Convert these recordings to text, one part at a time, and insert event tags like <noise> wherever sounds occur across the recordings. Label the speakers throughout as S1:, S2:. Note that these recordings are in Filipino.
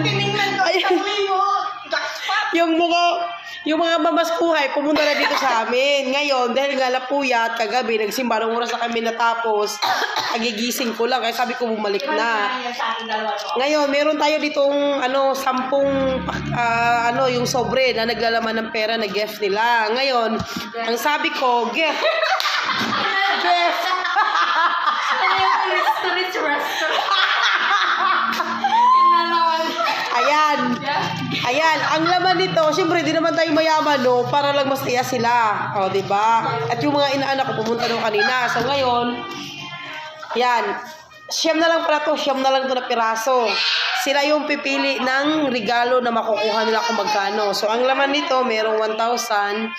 S1: Tinignan ko
S2: Ay.
S1: sa mo. Jackpot.
S2: yung mga yung mga mamaskuhay pumunta na dito sa amin. Ngayon, dahil nga lapuyat, kagabi, nagsimba ng oras na kami natapos, agigising ko lang, kaya sabi ko bumalik na. Ngayon, meron tayo ditong ano, sampung ah, ano, yung sobre na naglalaman ng pera na gift nila. Ngayon, ang sabi ko, gift. <laughs> gift.
S1: Ano yung restaurant?
S2: Ayan, ang laman nito, syempre, di naman tayo mayaman, no? Para lang masaya sila. O, di ba? At yung mga inaanak ko, pumunta nung kanina. So, ngayon, yan. Siyam na lang pala to, siyam na lang to na piraso. Sila yung pipili ng regalo na makukuha nila kung magkano. So, ang laman nito, merong 1,500.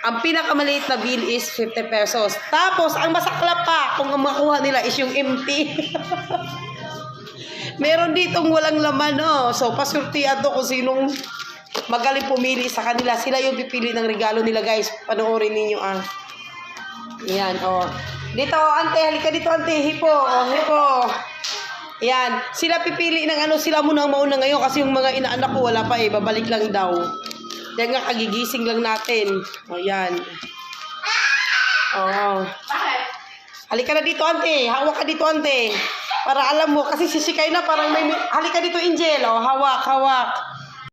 S2: Ang pinakamaliit na bill is 50 pesos. Tapos, ang masakla pa, kung makuha nila is yung empty. <laughs> Meron ditong walang laman, oh. So, pasurtihan to kung sinong magaling pumili sa kanila. Sila yung pipili ng regalo nila, guys. Panoorin ninyo, ah. Yan, oh. Dito, ante, halika dito, ante. Hipo, oh, hipo. Yan. Sila pipili ng ano, sila muna ang mauna ngayon kasi yung mga inaanak ko wala pa eh. Babalik lang daw. Yan nga, kagigising lang natin. O, yan. Oh.
S1: Bakit?
S2: Halika na dito, ante. Hawak ka dito, ante. Para alam mo, kasi sisikay na parang may... Halika dito, Angel. Oh, hawak, hawak.